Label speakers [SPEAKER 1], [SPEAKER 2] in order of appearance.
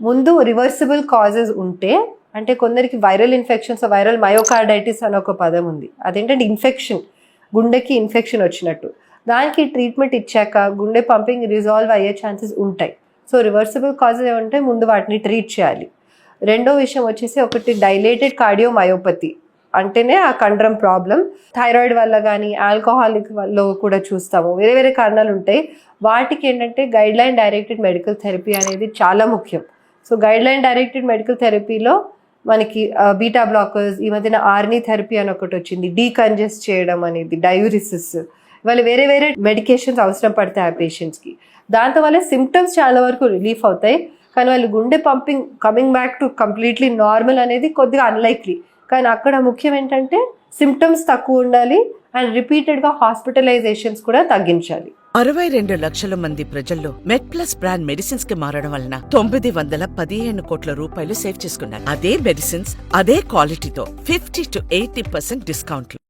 [SPEAKER 1] ముందు reversible causes ఉంటే అంటే కొందరికి వైరల్ ఇన్ఫెక్షన్స్ వైరల్ మయోకార్డైటిస్ అని ఒక పదం ఉంది. అదేంటంటే ఇన్ఫెక్షన్ గుండెకి ఇన్ఫెక్షన్ వచ్చినట్టు. దానికి ట్రీట్మెంట్ ఇచ్చాక గుండె పంపింగ్ రిజాల్వ్ అయ్యే ఛాన్సెస్ ఉంటాయి. సో రివర్సిబుల్ కాజెస్ ఏమంటే ముందు వాటిని ట్రీట్ చేయాలి. రెండో విషయం వచ్చేసి ఒకటి డైలేటెడ్ కార్డియోమయోపతి అంటేనే ఆ కండ్రం ప్రాబ్లం థైరాయిడ్ వల్ల కానీ ఆల్కహాలిక్ వల్ల కూడా చూస్తాము. వేరే వేరే కారణాలు ఉంటాయి. వాటికి ఏంటంటే guideline directed medical therapy అనేది చాలా ముఖ్యం. So guideline directed medical థెరపీలో మనకి బీటా బ్లాకర్స్ ఈ మధ్యన ఆర్నీ థెరపీ అని ఒకటి వచ్చింది డీకంజెస్ట్ చేయడం అనేది డయూరిసిస్. వాళ్ళు వేరే వేరే మెడికేషన్స్ అవసరం పడతాయి ఆ పేషెంట్స్కి. దాంతో వల్ల సిమ్టమ్స్ చాలా వరకు రిలీఫ్ అవుతాయి. కానీ వాళ్ళు గుండె pumping coming back to completely normal అనేది కొద్దిగా అన్లైక్లీ కానీ అక్కడ ముఖ్యం ఏంటంటే సిమ్టమ్స్ తక్కువ ఉండాలి అండ్ రిపీటెడ్గా హాస్పిటలైజేషన్స్ కూడా తగ్గించాలి.
[SPEAKER 2] అరవై రెండు లక్షల మంది ప్రజల్లో మెడ్ ప్లస్ బ్రాండ్ మెడిసిన్స్కి మారడం వలన తొమ్మిది వందల పదిహేను కోట్ల రూపాయలు సేవ్ చేసుకున్నారు. అదే మెడిసిన్స్ అదే క్వాలిటీతో ఫిఫ్టీ టు ఎయిటీ పర్సెంట్ డిస్కౌంట్లు.